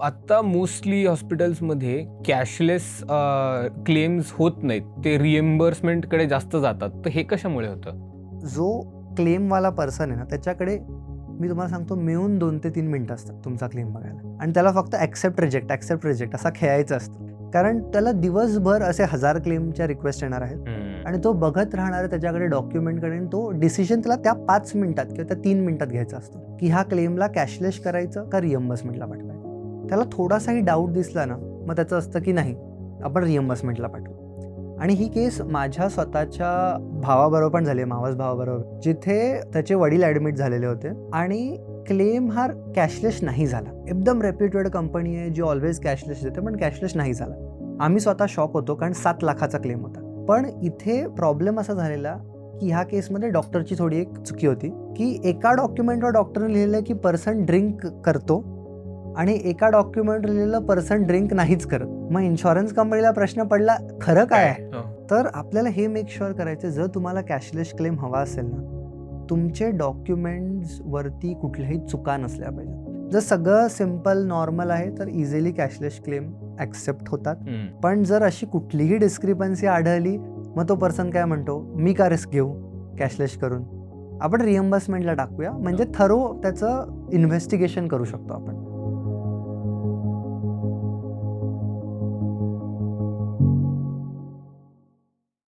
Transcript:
आता मोस्टली हॉस्पिटल्समध्ये cashless claims होत नाहीत. ते रिएम्बर्समेंटकडे जास्त जातात. तर हे कशामुळे होतं? जो क्लेमवाला पर्सन आहे ना त्याच्याकडे मी तुम्हाला सांगतो मिळून दोन ते तीन मिनटं असतात तुमचा क्लेम बघायला. आणि त्याला फक्त ॲक्सेप्ट रिजेक्ट ॲक्सेप्ट रिजेक्ट असा खेळायचं असतं. कारण त्याला दिवसभर असे हजार क्लेमच्या रिक्वेस्ट येणार आहेत. आणि तो बघत राहणार त्याच्याकडे डॉक्युमेंटकडे आणि तो डिसिजन त्याला त्या पाच मिनिटात किंवा त्या तीन मिनिटात घ्यायचा असतो. की ह्या क्लेमला कॅशलेस करायचं का रिएम्बर्समेंटला पाठवायचं? त्याला थोडासाही डाऊट दिसला ना मग त्याचं असतं की नाही आपण रिएम्बर्समेंटला पाठवू. आणि ही केस माझ्या स्वतःच्या भावाबरोबर पण झाली मावस भावाबरोबर. जिथे त्याचे वडील ॲडमिट झालेले होते आणि क्लेम हा कॅशलेस नाही झाला. एकदम रेप्युटेड कंपनी आहे जी ऑलवेज कॅशलेस देते पण कॅशलेस नाही झाला. आम्ही स्वतः शॉक होतो कारण सात लाखाचा क्लेम होता. पण इथे प्रॉब्लेम असा झालेला की ह्या केसमध्ये डॉक्टरची थोडी एक चुकी होती की एका डॉक्युमेंटवर डॉक्टरने लिहिलं की पर्सन ड्रिंक करतो आणि एका डॉक्युमेंटवर लिहिलेलं पर्सन ड्रिंक नाहीच करत. मग इन्शुरन्स कंपनीला प्रश्न पडला खरं काय आहे? हो. तर आपल्याला हे मेक शुअर करायचं जर तुम्हाला कॅशलेस क्लेम हवा असेल ना तुमचे डॉक्युमेंट्स वरती कुठल्याही चुका नसल्या पाहिजेत. जर सगळं सिंपल नॉर्मल आहे तर इझिली कॅशलेस क्लेम ॲक्सेप्ट होतात. पण जर अशी कुठलीही डिस्क्रिपन्सी आढळली मग तो पर्सन काय म्हणतो? मी का रिस्क घेऊ कॅशलेस करून? आपण रिएम्बर्समेंटला टाकूया. म्हणजे थरो त्याचं इन्व्हेस्टिगेशन करू शकतो आपण.